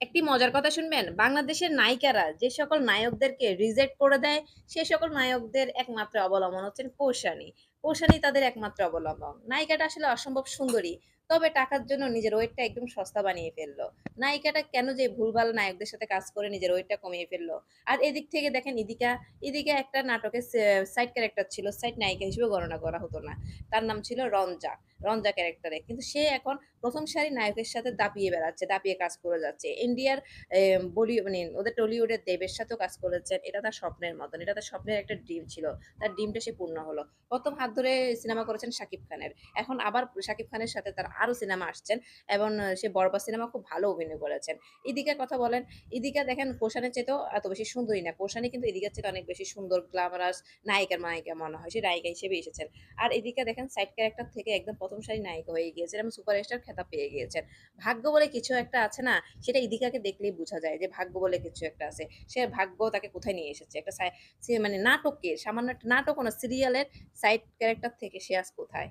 একটি মজার কথা শুনবেন, বাংলাদেশের নায়িকারা যে সকল নায়কদেরকে রিজেক্ট করে দেয়, সে সকল নায়কদের একমাত্র অবলম্বন হচ্ছেন কৌশানী। কৌশানী তাদের একমাত্র অবলম্বন। নায়িকাটা আসলে অসম্ভব সুন্দরী। তবে টাকার জন্য নিজের ওয়েটটা একদম সস্তা বানিয়ে ফেলল নায়িকাটা কেন যে ভুলভাল নায়কদের সাথে কাজ করে নিজের ওয়েটটা কমিয়ে ফেলল আর এদিক থেকে দেখেন ইদিকা, ইদিকা একটা নাটকের সাইড ক্যারেক্টার ছিল, সাইড নায়িকা হিসেবে গণনা করা হতো না। তার নাম ছিল রঞ্জা, রঞ্জা ক্যারেক্টারে। কিন্তু সে এখন প্রথম সারি নায়কের সাথে দাপিয়ে বেড়াচ্ছে, দাপিয়ে কাজ করে যাচ্ছে। ইন্ডিয়ার এ বলি মানে ওদের টলিউডের দেবের সাথেও কাজ করেছেন। এটা তার স্বপ্নের মতন। এটা তার স্বপ্নের একটা ড্রিম ছিল। তার ড্রিমটা সে পূর্ণ হলো। প্রথম হাত ধরে সিনেমা করেছেন শাকিব খানের। এখন আবার শাকিব খানের সাথে তার আরও সিনেমা আসছেন এবং সে বরবাদ সিনেমা খুব ভালো অভিনয় করেছেন। ইদিকার কথা বলেন, ইদিকা দেখেন কোষানের চাইতেও এত বেশি সুন্দরী না। কোষানি কিন্তু ইদিকার চাইতে অনেক বেশি সুন্দর, গ্ল্যামারাস নায়িকার নায়িকা মনে হয়। সে নায়িকা হিসেবে এসেছেন। আর এদিকে দেখেন সাইড ক্যারেক্টার থেকে একদম প্রথম সারি নায়িকা হয়ে গিয়েছেন এবং সুপারস্টার খেতাব পেয়ে গিয়েছেন। ভাগ্য বলে কিছু একটা আছে না? সেটা ইদিকাকে দেখলেই বোঝা যায় যে ভাগ্য বলে কিছু একটা আছে। সে ভাগ্য তাকে কোথায় নিয়ে এসেছে। একটা মানে নাটকে সামান্য একটা নাটকও না সিরিয়ালের সাইড ক্যারেক্টার থেকে সে আজ কোথায়?